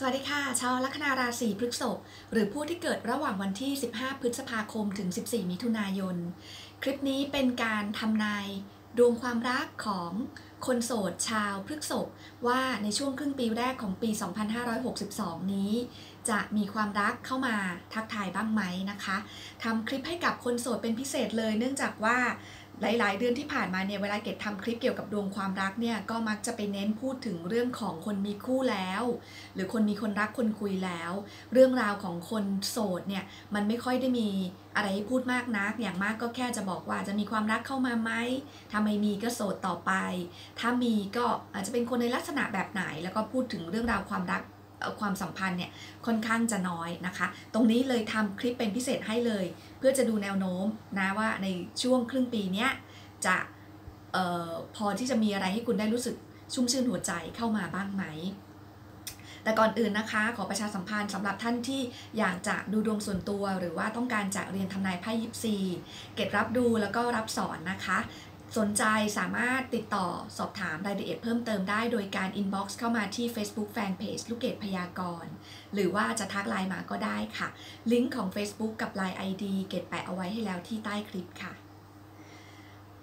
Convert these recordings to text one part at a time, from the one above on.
สวัสดีค่ะ ชาวลัคนาราศีพฤษภหรือผู้ที่เกิดระหว่างวันที่ 15 พฤษภาคมถึง 14 มิถุนายน คลิปนี้เป็นการทำนายดวงความรักของคนโสดชาวพฤษภว่าในช่วงครึ่งปีแรกของปี 2562 นี้ จะมีความรักเข้ามาทักทายบ้างไหมนะคะทำคลิปให้กับคนโสดเป็นพิเศษเลย เนื่องจากว่า หลาย ๆ เดือนที่ผ่านมาเนี่ยเวลาเกดทำคลิปเกี่ยวกับดวงความรักเนี่ยก็มักจะไปเน้นพูดถึงเรื่องของคนมีคู่แล้ว หรือคนมีคนรักคนคุยแล้ว เรื่องราวของคนโสดเนี่ยมันไม่ค่อยได้มีอะไรให้พูดมากนัก อย่างมากก็แค่จะบอกว่าจะมีความรักเข้ามาไหมถ้าไม่มีก็โสดต่อไป ถ้ามีก็อาจจะเป็นคนในลักษณะแบบไหน แล้วก็พูดถึงเรื่องราวความรัก ความสัมพันธ์เนี่ยค่อนข้างจะน้อยนะคะ ตรงนี้เลยทำคลิปเป็นพิเศษให้เลย เพื่อจะดูแนวโน้มนะว่าในช่วงครึ่งปีนี้จะออพอที่จะมีอะไรให้คุณได้รู้สึกชุ่มชื่นหัวใจเข้ามาบ้างไหม แต่ก่อนอื่นนะคะ ขอประชาสัมพันธ์สำหรับท่านที่อยากจะดูดวงส่วนตัว หรือว่าต้องการจะเรียนทำนายไพ่ยิปซี เก็บรับดูแล้วก็รับสอนนะคะ สนใจสามารถติดต่อสอบถามรายละเอียดเพิ่มเติมได้โดยการอินบ็อกซ์เข้ามาที่ Facebook Fanpage ลูกเกดพยากรณ์หรือว่าจะทักไลน์มาก็ได้ค่ะ ลิงก์ของ Facebook กับ Line ID เกดแปะเอาไว้ให้แล้วที่ใต้คลิปค่ะ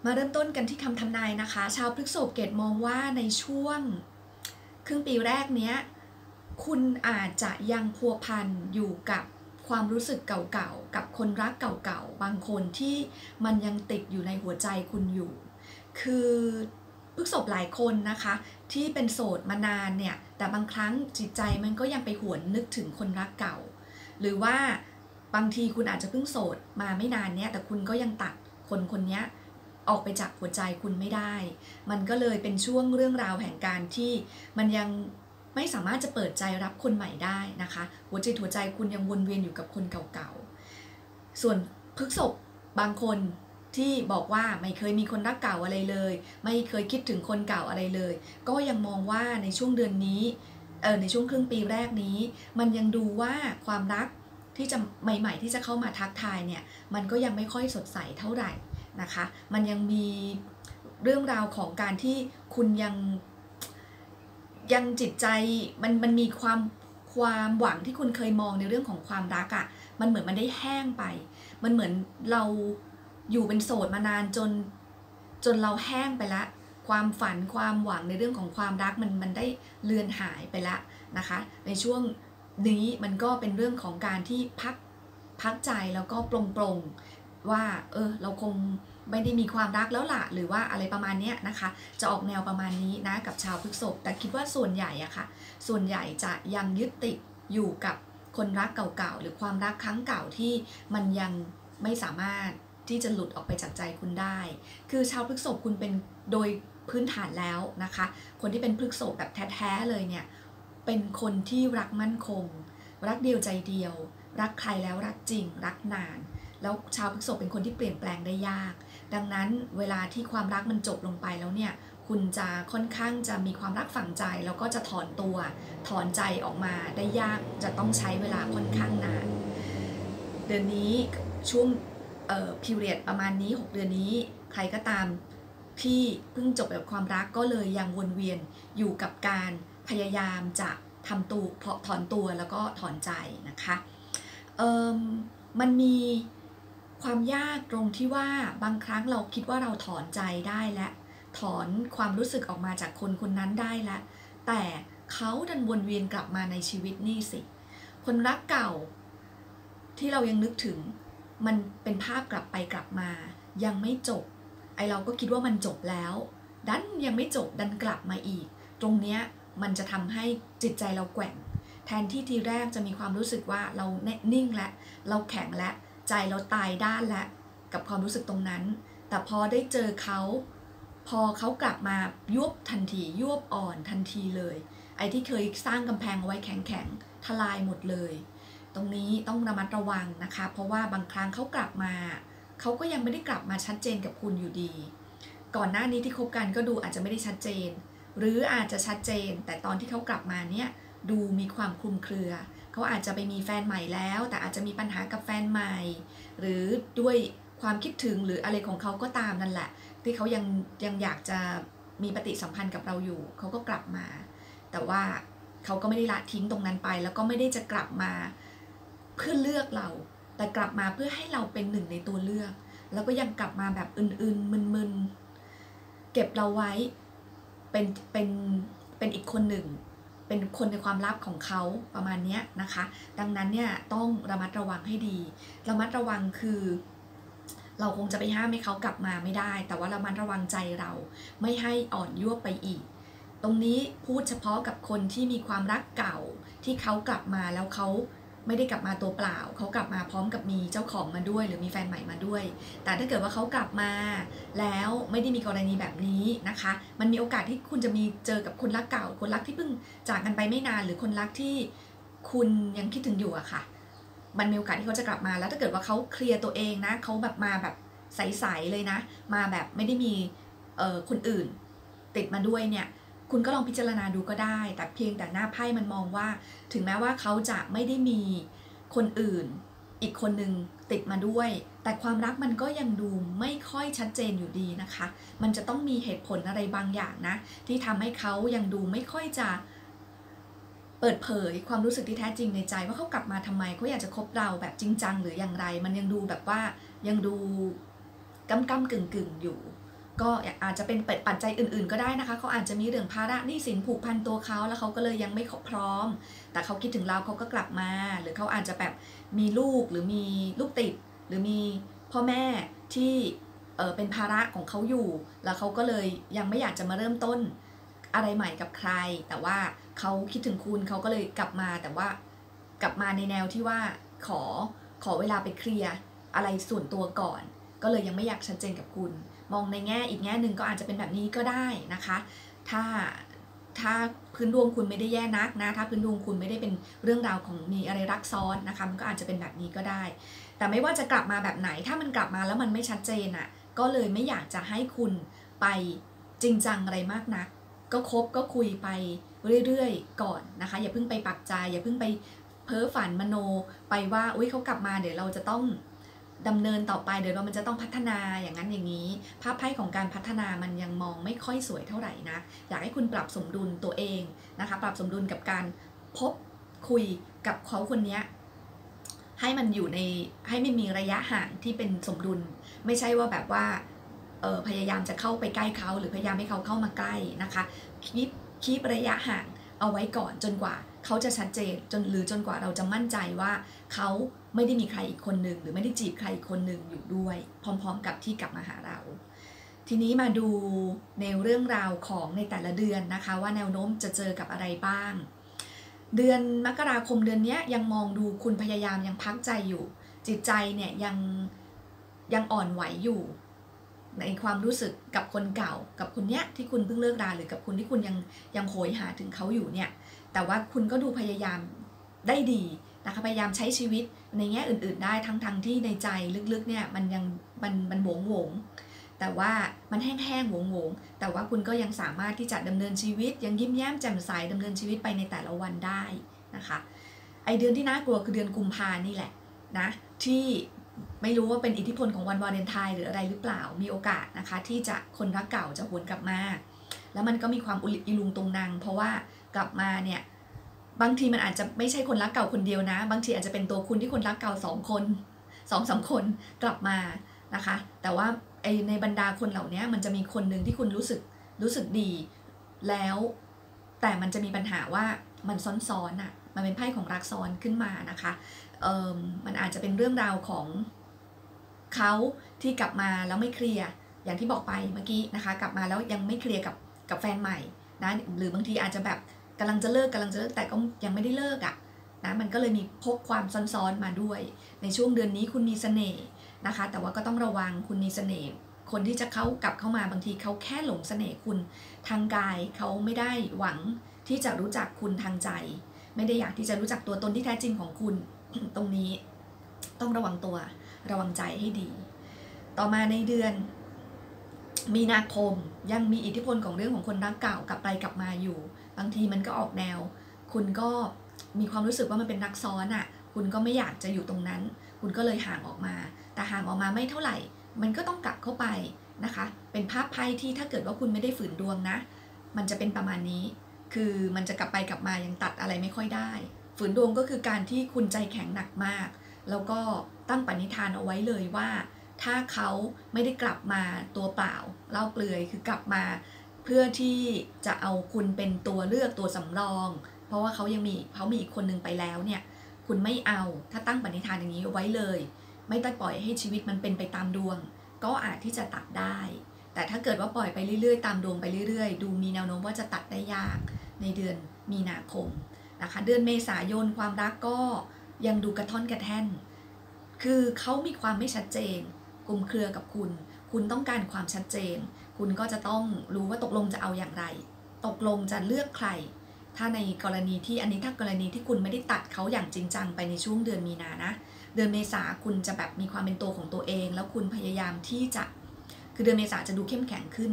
มาเริ่มต้นกันที่คำทำนายนะคะ ชาวพฤกษภเกดมองว่าในช่วง ครึ่งปีแรกเนี้ย คุณอาจจะยังพัวพันอยู่กับ ความรู้สึกเก่าๆ กับคนรักเก่าๆ บางคนที่มันยังติดอยู่ในหัวใจคุณอยู่ คือพึกศพหลายคนนะคะ ที่เป็นโสดมานานเนี่ย แต่บางครั้งจิตใจมันก็ยังไปหวนนึกถึงคนรักเก่า หรือว่าบางทีคุณอาจจะเพิ่งโสดมาไม่นานเนี่ย แต่คุณก็ยังตัดคนคนนี้ออกไปจากหัวใจคุณไม่ได้ มันก็เลยเป็นช่วงเรื่องราวแห่งการที่มันยัง ไม่สามารถจะเปิดใจรับคนใหม่ได้นะคะ หัวใจหัวใจคุณยังวนเวียนอยู่กับคนเก่าๆ ส่วนพฤกษบบางคนที่บอกว่าไม่เคยมีคนรักเก่าอะไรเลย ไม่เคยคิดถึงคนเก่าอะไรเลย ก็ยังมองว่าในช่วงเดือนนี้เออในช่วงครึ่งปีแรกนี้ มันยังดูว่าความรักที่จะใหม่ ๆ ที่จะเข้ามาทักทายเนี่ยมันก็ยังไม่ค่อยสดใสเท่าไหร่นะคะ มันยังมีเรื่องราวของการที่คุณยัง ยังจิตใจมันมันมีความความหวังที่คุณเคยมองในเรื่องของความรักอะ่ะ มันเหมือนมันได้แห้งไป มันเหมือนเราอยู่เป็นโสดมานานจน จนเราแห้งไปละ ความฝันความหวังในเรื่องของความรักมันมันได้เลือนหายไปละนะคะ ในช่วงนี้มันก็เป็นเรื่องของการที่พักพักใจแล้วก็ปรงปรง ว่า เออ เราคงไม่ได้มีความรักแล้วล่ะ หรือว่าอะไรประมาณนี้นะคะ จะออกแนวประมาณนี้นะกับชาวพฤกษภแต่คิดว่าส่วนใหญ่อะคะ่ะ ส่วนใหญ่จะยังยึดติดอยู่กับคนรักเก่าๆ หรือความรักครั้งเก่าที่มันยังไม่สามารถที่จะหลุดออกไปจากใจคุณได้ คือชาวพฤกษภคุณเป็นโดยพื้นฐานแล้วนะคะ คนที่เป็นพฤกษภแบบแท้ๆเลยเนี่ย เป็นคนที่รักมั่นคง รักเดียวใจเดียว รักใครแล้วรักจริง รักนาน แล้วชาวพฤกษภเป็นคนที่เปลี่ยนแปลงได้ยาก ดังนั้นเวลาที่ความรักมันจบลงไปแล้วเนี่ยคุณจะค่อนข้างจะมีความรักฝังใจ แล้วก็จะถอนตัว ถอนใจออกมาได้ยากจะต้องใช้เวลาค่อนข้างนาน เดือนนี้ช่วงเอ่อพิเรียดประมาณนี้ 6 เดือนนี้ใครก็ตามที่เพิ่งจบแบบความรักก็เลยยังวนเวียนอยู่กับการพยายามจะทำตัวถอนตัวแล้วก็ถอนใจนะคะเอ่อมันมี ความยากตรงที่ว่าบางครั้งเราคิดว่าเราถอนใจได้และถอนความรู้สึกออกมาจากคนคนนั้นได้แล้วแต่เขาดันวนเวียนกลับมาในชีวิตนี่สิ คนรักเก่า ที่เรายังนึกถึง มันเป็นภาพกลับไปกลับมา ยังไม่จบ ไอเราก็คิดว่ามันจบแล้ว ดันยังไม่จบดันกลับมาอีก ตรงเนี้ยมันจะทำให้จิตใจเราแกว่ง แทนที่ทีแรกจะมีความรู้สึกว่าเรานิ่งและ เราแข็งและ ใจเราตายด้านล้วกับความรู้สึกตรงนั้น แต่พอได้เจอเขา พอเขากลับมายุบทันทียุบอ่อนทันทีเลย ไอ้ที่เคยสร้างกำแพงเอาไว้แข็งๆทลายหมดเลย ตรงนี้ต้องระมัดระวังนะคะ เพราะว่าบางครั้งเขากลับมา เขาก็ยังไม่ได้กลับมาชัดเจนกับคุณอยู่ดี ก่อนหน้านี้ที่คบกันก็ดูอาจจะไม่ได้ชัดเจน หรืออาจจะชัดเจน แต่ตอนที่เขากลับมาเนี่ยดูมีความคลุมเครือ เขาอาจจะไปมีแฟนใหม่แล้ว แต่อาจจะมีปัญหากับแฟนใหม่ หรือด้วยความคิดถึงหรืออะไรของเขาก็ตามนั่นแหละ ที่เขายังยังอยากจะมีปฏิสัมพันธ์กับเราอยู่ เขาก็กลับมา แต่ว่าเขาก็ไม่ได้ละทิ้งตรงนั้นไป แล้วก็ไม่ได้จะกลับมาเพื่อเลือกเรา แต่กลับมาเพื่อให้เราเป็นหนึ่งในตัวเลือก แล้วก็ยังกลับมาแบบอื่นๆมึนๆเก็บเราไว้เป็นเป็นเป็นอีกคนหนึ่ง เป็นคนในความลับของเขาประมาณนี้นะคะ ดังนั้นเนี่ยต้องระมัดระวังให้ดี ระมัดระวังคือ เราคงจะไปห้ามให้เขากลับมาไม่ได้ แต่ว่าระมัดระวังใจเราไม่ให้อ่อนยั่วไปอีก ตรงนี้พูดเฉพาะกับคนที่มีความรักเก่าที่เขากลับมาแล้วเขา ไม่ได้กลับมาตัวเปล่า เขากลับมาพร้อมกับมีเจ้าของมาด้วย หรือมีแฟนใหม่มาด้วย แต่ถ้าเกิดว่าเขากลับมา แล้วไม่ได้มีกรณีแบบนี้นะคะ มันมีโอกาสที่คุณจะมีเจอกับคนรักเก่า คนรักที่เพิ่งจากกันไปไม่นาน หรือคนรักที่คุณยังคิดถึงอยู่อะค่ะ มันมีโอกาสที่เขาจะกลับมา แล้วถ้าเกิดว่าเขาเคลียร์ตัวเองนะ เขาแบบมาแบบใสๆเลยนะ มาแบบไม่ได้มีคนอื่น ติดมาด้วยเนี่ย คุณก็ลองพิจารณาดูก็ได้ แต่เพียงแต่หน้าไพ่มันมองว่า ถึงแม้ว่าเขาจะไม่ได้มีคนอื่น อีกคนหนึ่งติดมาด้วย แต่ความรักมันก็ยังดูไม่ค่อยชัดเจนอยู่ดีนะคะ มันจะต้องมีเหตุผลอะไรบางอย่างนะ ที่ทำให้เขายังดูไม่ค่อยจะเปิดเผยความรู้สึกที่แท้จริงในใจว่าเขากลับมาทำไมเขาอยากจะคบเราแบบจริงจังหรืออย่างไร มันยังดูแบบว่ายังดูกำกำกึ่งกึ่งอยู่ ก็อาจจะเป็นปัจจัยอื่น ๆ ก็ได้นะคะเขาอาจจะมีเรื่องภาระหนี้สินผูกพันตัวเขาแล้วเขาก็เลยยังไม่พร้อม แต่เขาคิดถึงเราเขาก็กลับมา หรือเขาอาจจะแบบมีลูกหรือมีลูกติด หรือมีพ่อแม่ที่เออเป็นภาระของเขาอยู่ แล้วเขาก็เลยยังไม่อยากจะมาเริ่มต้นอะไรใหม่กับใคร แต่ว่าเขาคิดถึงคุณเขาก็เลยกลับมาแต่ว่ากลับมาในแนวที่ว่าขอขอเวลาไปเคลียร์อะไรส่วนตัวก่อน ก็เลยยังไม่อยากชัดเจนกับคุณ มองในแง่อีกแง่หนึ่งก็อาจจะเป็นแบบนี้ก็ได้นะคะ ถ้าถ้าพื้นดวงคุณไม่ได้แย่นักนะ ถ้าพื้นดวงคุณไม่ได้เป็นเรื่องราวของมีอะไรรักซ้อนนะคะ มันก็อาจจะเป็นแบบนี้ก็ได้ แต่ไม่ว่าจะกลับมาแบบไหน ถ้ามันกลับมาแล้วมันไม่ชัดเจนอะ่ะ ก็เลยไม่อยากจะให้คุณไปจริงจังอะไรมากนัก ก็คบก็คุยไปเรื่อยๆ ก่อนนะคะ อย่าเพิ่งไปปักใจ อย่าเพิ่งไปเพ้อฝันมโนไปว่า อุ้ยเขากลับมาเดี๋ยวเราจะต้อง ดำเนินต่อไปเดี๋ยวเรามันจะต้องพัฒนาอย่างนั้นอย่างนี้ ภาพไพ่ของการพัฒนามันยังมองไม่ค่อยสวยเท่าไหร่นะอยากให้คุณปรับสมดุลตัวเองนะคะ ปรับสมดุลกับการพบคุยกับเขาคนนี้ให้มันอยู่ในให้ไม่มีระยะห่างที่เป็นสมดุล ไม่ใช่ว่าแบบว่าออพยายามจะเข้าไปใกล้เขาหรือพยายามให้เขาเข้ามาใกล้นะคะคีบคีบระยะห่างเอาไว้ก่อนจนกว่า เขาจะชัดเจนจนหรือจนกว่าเราจะมั่นใจว่าเขาไม่ได้มีใครอีกคนหนึ่งหรือไม่ได้จีบใครอีกคนหนึ่งอยู่ด้วย พร้อม ๆ กับที่กลับมาหาเรา ทีนี้มาดูในเรื่องราวของในแต่ละเดือนนะคะ ว่าแนวโน้มจะเจอกับอะไรบ้าง เดือนมกราคมเดือนนี้ยังมองดูคุณพยายามยังพักใจอยู่ จิตใจเนี่ยยังยังอ่อนไหวอยู่ ในความรู้สึกกับคนเก่า กับคนเนี้ยที่คุณเพิ่งเลิกราหรือกับคุณที่คุณยังยังโหยหาถึงเขาอยู่เนี่ย แต่ว่าคุณก็ดูพยายามได้ดีนะคะพยายามใช้ชีวิตในแง่อื่น ๆ ได้ทั้งทงที่ในใจลึกๆเนี่ยมันยังมันมันหวงหวงแต่ว่ามันแห้งๆหวงหวงแต่ว่าคุณก็ยังสามารถที่จะดำเนินชีวิต ยังยิ้มแย้มแจ่มใสดำเนินชีวิตไปในแต่ละวันได้นะคะไอเดือนที่น่ากลัวคือเดือนกุมภานี่แหละนะที่ ไม่รู้ว่าเป็นอิทธิพลของวันวาเลนไทน์หรืออะไรหรือเปล่ามีโอกาสนะคะ ที่จะคนรักเก่าจะหวนกลับมา แล้วมันก็มีความอุลิลุงตรงนางเพราะว่ากลับมาเนี่ยบางทีมันอาจจะไม่ใช่คนรักเก่าคนเดียวนะ บางทีอาจจะเป็นตัวคุณที่คนรักเก่าสองคนสองสาคนกลับมานะคะ แต่ว่าไอในบรรดาคนเหล่านี้มันจะมีคนหนึ่งที่คุณรู้สึกรู้สึกดี แล้วแต่มันจะมีปัญหาว่ามันซ้อนๆอะ่ะมันเป็นไพ่ของรักซ้อนขึ้นมานะคะ มันอาจจะเป็นเรื่องราวของเขาที่กลับมาแล้วไม่เคลียร์อย่างที่บอกไปเมื่อกี้นะคะ กลับมาแล้วยังไม่เคลียร์กับกับแฟนใหม่นะหรือบางทีอาจจะแบบกำลังจะเลิกกำลังจะเลิกแต่ก็ยังไม่ได้เลิกอะ่ะนะมันก็เลยมีพกความซ้อนๆมาด้วย ในช่วงเดือนนี้คุณมีเสน่ห์นะคะ แต่ว่าก็ต้องระวังคุณมีเสน่ห์คนที่จะเข้ากลับเข้ามาบางทีเขาแค่หลงเสน่ห์คุณทางกายเขาไม่ได้หวังที่จะรู้จักคุณทางใจ ไม่ได้อยากที่จะรู้จักตัวตนที่แท้จริงของคุณ ตรงนี้ต้องระวังตัวระวังใจให้ดี ต่อมาในเดือน มีนาคมยังมีอิทธิพลของเรื่องของคนรักเก่ากลับไปกลับมาอยู่ บางทีมันก็ออกแนว คุณก็มีความรู้สึกว่ามันเป็นรักซ้อนอะ่ะ คุณก็ไม่อยากจะอยู่ตรงนั้น คุณก็เลยห่างออกมา แต่ห่างออกมาไม่เท่าไหร่ มันก็ต้องกลับเข้าไปนะคะ เป็นภาพไพ่ที่ถ้าเกิดว่าคุณไม่ได้ฝืนดวงนะ มันจะเป็นประมาณนี้คคือมันจะกลับไปกลับมายังตัดอะไรไม่ค่อยได้ ฝืนดวงก็คือการที่คุณใจแข็งหนักมาก แล้วก็ตั้งปณิธานเอาไว้เลยว่า ถ้าเขาไม่ได้กลับมาตัวเปล่าเล่าเปลือยคือกลับมา เพื่อที่จะเอาคุณเป็นตัวเลือกตัวสำรอง เพราะว่าเขายังมีเขามีอีกคนนึงไปแล้วเนี่ย คุณไม่เอาถ้าตั้งปณิธานอย่างนี้เอาไว้เลย ไม่ต้องปล่อยให้ชีวิตมันเป็นไปตามดวง ก็อาจที่จะตัดได้ แต่ถ้าเกิดว่าปล่อยไปเรื่อยๆ ตามดวงไปเรื่อยๆ ดูมีแนวโน้มว่าจะตัดได้ยากในเดือนมีนาคม นะคะ เดือนเมษายนความรักก็ยังดูกระท่อนกระแท่น คือเขามีความไม่ชัดเจนกลุ่มเครือกับคุณ คุณต้องการความชัดเจน คุณก็จะต้องรู้ว่าตกลงจะเอาอย่างไร ตกลงจะเลือกใคร ถ้าในกรณีที่อันนี้ถ้ากรณีที่คุณไม่ได้ตัดเขาอย่างจริงจังไปในช่วงเดือนมีนานะ เดือนเมษาคุณจะแบบมีความเป็นตัวของตัวเอง แล้วคุณพยายามที่จะ คือเดือนเมษาจะดูเข้มแข็งขึ้น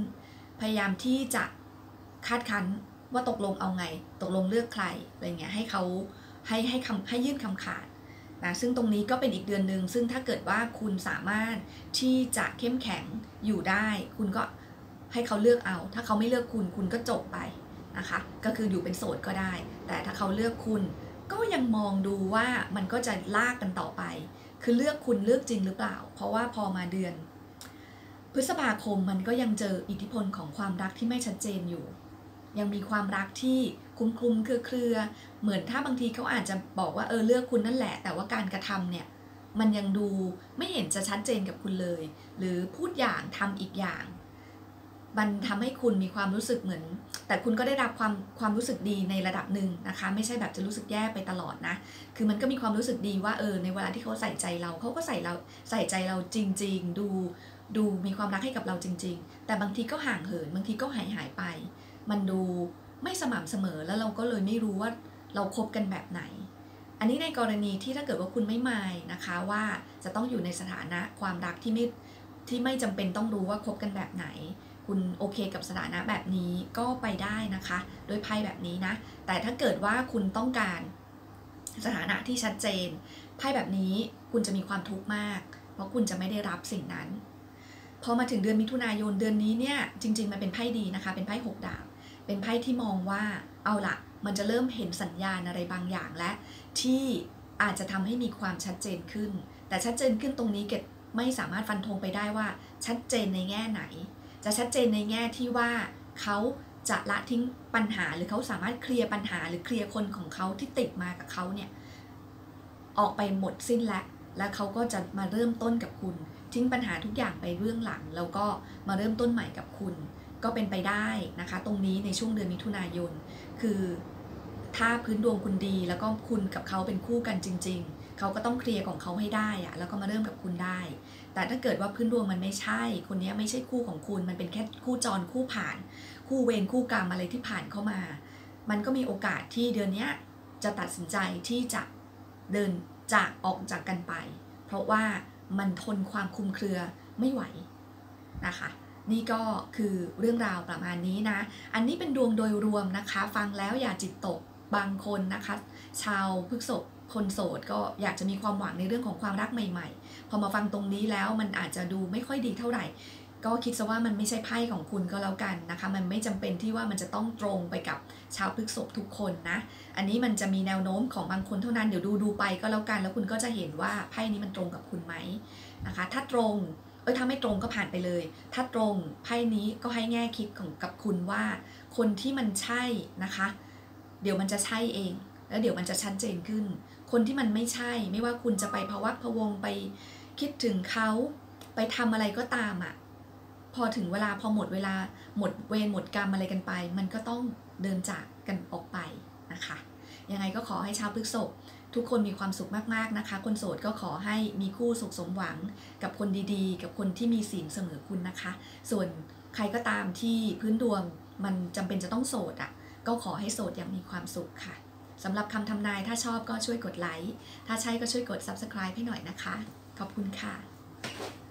พยายามที่จะคาดคั้น ว่าตกลงเอาไง ตกลงเลือกใครอะไรเงี้ยให้เขาให้ให้คำให้ยื่นคำขาดนะซึ่งตรงนี้ก็เป็นอีกเดือนหนึ่งซึ่งถ้าเกิดว่าคุณสามารถที่จะเข้มแข็งอยู่ได้ คุณก็ให้เขาเลือกเอา ถ้าเขาไม่เลือกคุณคุณก็จบไปนะคะก็คืออยู่เป็นโสดก็ได้ แต่ถ้าเขาเลือกคุณก็ยังมองดูว่ามันก็จะลากกันต่อไป คือเลือกคุณเลือกจริงหรือเปล่า เพราะว่าพอมาเดือน พฤษภาคมมันก็ยังเจออิทธิพลของความรักที่ไม่ชัดเจนอยู่ ยังมีความรักที่คุ้มคลุมเครือเหมือนถ้าบางทีเขาอาจจะบอกว่าเออเลือกคุณนั่นแหละ แต่ว่าการกระทำเนี่ยมันยังดูไม่เห็นจะชัดเจนกับคุณเลย หรือพูดอย่างทำอีกอย่าง มันทำให้คุณมีความรู้สึกเหมือน แต่คุณก็ได้รับความความรู้สึกดีในระดับหนึ่งนะคะ ไม่ใช่แบบจะรู้สึกแย่ไปตลอดนะ คือมันก็มีความรู้สึกดีว่าเออในเวลาที่เขาใส่ใจเราเขาก็ใส่เราใส่ใจเราจริง ๆ ดูดูมีความรักให้กับเราจริง ๆ แต่บางทีก็ห่างเหินบางทีก็หายหายไป มันดูไม่สม่ำเสมอแล้วเราก็เลยไม่รู้ว่าเราครบกันแบบไหน อันนี้ในกรณีที่ถ้าเกิดว่าคุณไม่มายนะคะว่าจะต้องอยู่ในสถานะความรักที่ไม่ที่ไม่จำเป็นต้องรู้ว่าคบกันแบบไหน คุณโอเคกับสถานะแบบนี้ก็ไปได้นะคะโดยไพ่แบบนี้นะ แต่ถ้าเกิดว่าคุณต้องการสถานะที่ชัดเจนไพ่แบบนี้คุณจะมีความทุกข์มาก เพราะคุณจะไม่ได้รับสิ่งนั้นพอมาถึงเดือนมิถุนายนเดือนนี้เนี่ยจริง ๆ มันเป็นไพ่ดีนะคะ เป็นไพ่หกดาบ เป็นไพ่ที่มองว่าเอาละมันจะเริ่มเห็นสัญญาณอะไรบางอย่างและ ที่อาจจะทำให้มีความชัดเจนขึ้น แต่ชัดเจนขึ้นตรงนี้เกดไม่สามารถฟันธงไปได้ว่า ชัดเจนในแง่ไหน จะชัดเจนในแง่ที่ว่าเขาจะละทิ้งปัญหาหรือเขาสามารถเคลียร์ปัญหาหรือเคลียร์คนของเขาที่ติดมากับเขาเนี่ยออกไปหมดสิ้นแล้วแล้วเขาก็จะมาเริ่มต้นกับคุณ ทิ้งปัญหาทุกอย่างไปเบื้องหลัง แล้วก็มาเริ่มต้นใหม่กับคุณ ก็เป็นไปได้นะคะ ตรงนี้ในช่วงเดือนมิถุนายน คือถ้าพื้นดวงคุณดีแล้วก็คุณกับเขาเป็นคู่กันจริง ๆ เขาก็ต้องเคลียร์ของเขาให้ได้อะแล้วก็มาเริ่มกับคุณได้ แต่ถ้าเกิดว่าพื้นดวงมันไม่ใช่ คนนี้ไม่ใช่คู่ของคุณ มันเป็นแค่คู่จรคู่ผ่าน คู่เวรคู่กรรมอะไรที่ผ่านเข้ามา มันก็มีโอกาสที่เดือนนี้จะตัดสินใจที่จะเดินจากออกจากกันไป เพราะว่ามันทนความคุมเครือไม่ไหวนะคะ นี่ก็คือเรื่องราวประมาณนี้นะ อันนี้เป็นดวงโดยรวมนะคะ ฟังแล้วอย่าจิตตกบางคนนะคะ ชาวพฤกษภคนโสดก็อยากจะมีความหวังในเรื่องของความรักใหม่ ๆ พอมาฟังตรงนี้แล้วมันอาจจะดูไม่ค่อยดีเท่าไหร่ ก็คิดซะว่ามันไม่ใช่ไพ่ของคุณก็แล้วกันนะคะ มันไม่จำเป็นที่ว่ามันจะต้องตรงไปกับชาวพฤกษภทุกคนนะ อันนี้มันจะมีแนวโน้มของบางคนเท่านั้นเดี๋ยวดูดูไปก็แล้วกัน แล้วคุณก็จะเห็นว่าไพ่นี้มันตรงกับคุณไหมนะคะ ถ้าตรง เออถ้าไม่ตรงก็ผ่านไปเลย ถ้าตรงไพ่นี้ก็ให้แง่คิดของกับคุณว่า คนที่มันใช่นะคะ เดี๋ยวมันจะใช่เอง แล้วเดี๋ยวมันจะชัดเจนขึ้น คนที่มันไม่ใช่ ไม่ว่าคุณจะไปภวักพวงไปคิดถึงเขาไปทำอะไรก็ตามอะ่ะพอถึงเวลาพอหมดเวลาหมดเวรหมดกรรมอะไรกันไป มันก็ต้องเดินจากกันออกไปนะคะยังไงก็ขอให้ชาวพฤกษภ ทุกคนมีความสุขมากๆนะคะ คนโสดก็ขอให้มีคู่สุขสมหวัง กับคนดีๆ กับคนที่มีศีลเสมอคุณนะคะ ส่วนใครก็ตามที่พื้นดวงมันจำเป็นจะต้องโสดอะ่ะ ก็ขอให้โสดอย่างมีความสุขค่ะสำหรับคำทำนายถ้าชอบก็ช่วยกดไลค์ ถ้าใช่ก็ช่วยกด subscribe ให้หน่อยนะคะ ขอบคุณค่ะ